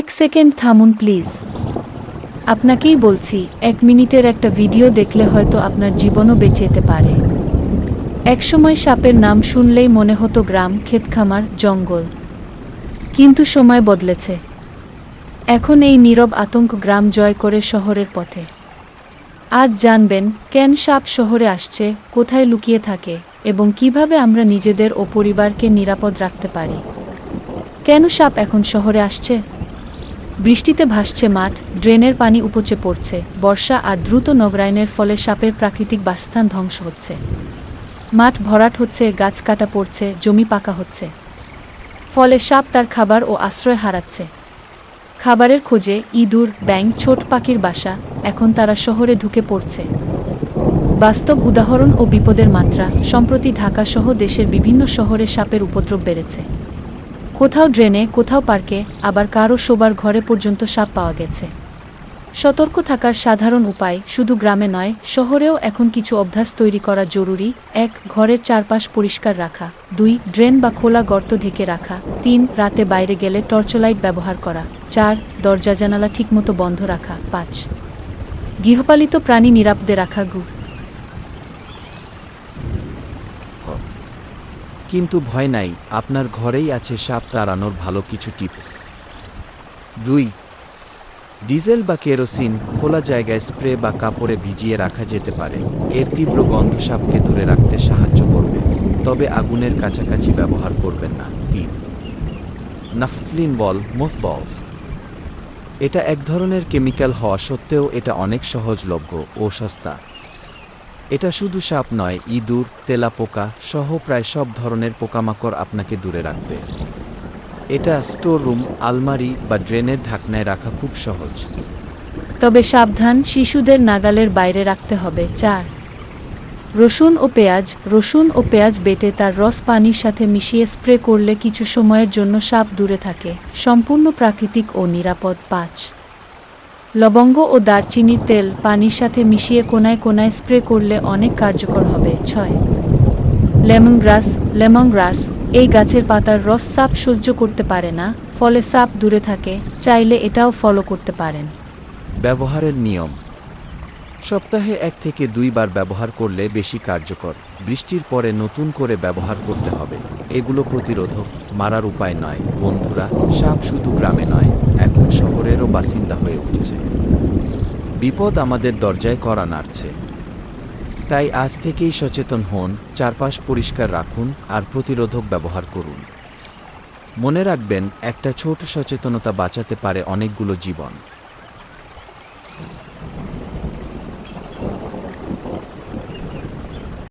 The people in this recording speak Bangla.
এক সেকেন্ড থামুন, প্লিজ। আপনাকেই বলছি, এক মিনিটের একটা ভিডিও দেখলে হয়তো আপনার জীবনও বেঁচে যেতে পারে। একসময় সাপের নাম শুনলেই মনে হতো গ্রাম, ক্ষেতখামার, জঙ্গল। কিন্তু সময় বদলেছে। এখন এই নীরব আতঙ্ক গ্রাম জয় করে শহরের পথে। আজ জানবেন, কেন সাপ শহরে আসছে, কোথায় লুকিয়ে থাকে, এবং কীভাবে আমরা নিজেদের ও পরিবারকে নিরাপদ রাখতে পারি। কেন সাপ এখন শহরে আসছে? বৃষ্টিতে ভাসছে মাঠ, ড্রেনের পানি উপচে পড়ছে, বর্ষা আর দ্রুত নগরায়নের ফলে সাপের প্রাকৃতিক বাসস্থান ধ্বংস হচ্ছে। মাঠ ভরাট হচ্ছে, গাছ কাটা পড়ছে, জমি পাকা হচ্ছে। ফলে সাপ তার খাবার ও আশ্রয় হারাচ্ছে। খাবারের খোঁজে ইঁদুর ব্যাং ছোট পাখির বাসা এখন তারা শহরে ঢুকে পড়ছে। বাস্তব উদাহরণ ও বিপদের মাত্রা সম্প্রতি ঢাকা সহ দেশের বিভিন্ন শহরে সাপের উপদ্রব বেড়েছে। কোথাও ড্রেনে, কোথাও পার্কে, আবার কারও শোবার ঘরে পর্যন্ত সাপ পাওয়া গেছে। সতর্ক থাকার সাধারণ উপায় শুধু গ্রামে নয়, শহরেও এখন কিছু অভ্যাস তৈরি করা জরুরি। এক, ঘরের চারপাশ পরিষ্কার রাখা। দুই, ড্রেন বা খোলা গর্ত ঢেকে রাখা। তিন, রাতে বাইরে গেলে টর্চলাইট ব্যবহার করা। চার, দরজা জানালা ঠিকমতো বন্ধ রাখা। পাঁচ, গৃহপালিত প্রাণী নিরাপদে রাখা। গু কিন্তু ভয় নাই, আপনার ঘরেই আছে সাপ তাড়ানোর ভালো কিছু টিপস। দুই, ডিজেল বা কেরোসিন খোলা জায়গায় স্প্রে বা কাপড়ে ভিজিয়ে রাখা যেতে পারে। এর তীব্র গন্ধ সাপকে দূরে রাখতে সাহায্য করবে, তবে আগুনের কাছাকাছি ব্যবহার করবেন না। তিন, নাফলিন বল মোথ বলস এটা এক ধরনের কেমিক্যাল হওয়া সত্ত্বেও এটা অনেক সহজলভ্য ও সস্তা। এটা শুধু সাপ নয়, ইঁদুর, তেলাপোকা সহ প্রায় সব ধরনের পোকামাকড় আপনাকে দূরে রাখবে। এটা স্টোর রুম, আলমারি বা ড্রেনের ঢাকনায় রাখা খুব সহজ। তবে সাবধান, শিশুদের নাগালের বাইরে রাখতে হবে। চার, রসুন ও পেঁয়াজ, রসুন ও পেঁয়াজ বেটে তার রস পানির সাথে মিশিয়ে স্প্রে করলে কিছু সময়ের জন্য সাপ দূরে থাকে। সম্পূর্ণ প্রাকৃতিক ও নিরাপদ পাঁচ। লবঙ্গ ও দারচিনির তেল পানির সাথে মিশিয়ে কোনায় কোনায় স্প্রে করলে অনেক কার্যকর হবে। ছয়। লেমন গ্রাস লেমন গ্রাস এই গাছের পাতার রস সাপ সহ্য করতে পারে না, ফলে সাপ দূরে থাকে, চাইলে এটাও ফলো করতে পারেন। ব্যবহারের নিয়ম। সপ্তাহে এক থেকে দুইবার ব্যবহার করলে বেশি কার্যকর। বৃষ্টির পরে নতুন করে ব্যবহার করতে হবে। এগুলো প্রতিরোধক, মারার উপায় নয়। বন্ধুরা, সাপ শুধু গ্রামে নয়। বাসিন্দা হয়ে উঠছে। বিপদ আমাদের দরজায় করা নাড়ছে। তাই আজ থেকেই সচেতন হন, চারপাশ পরিষ্কার রাখুন আর প্রতিরোধক ব্যবহার করুন। মনে রাখবেন, একটা ছোট সচেতনতা বাঁচাতে পারে অনেকগুলো জীবন।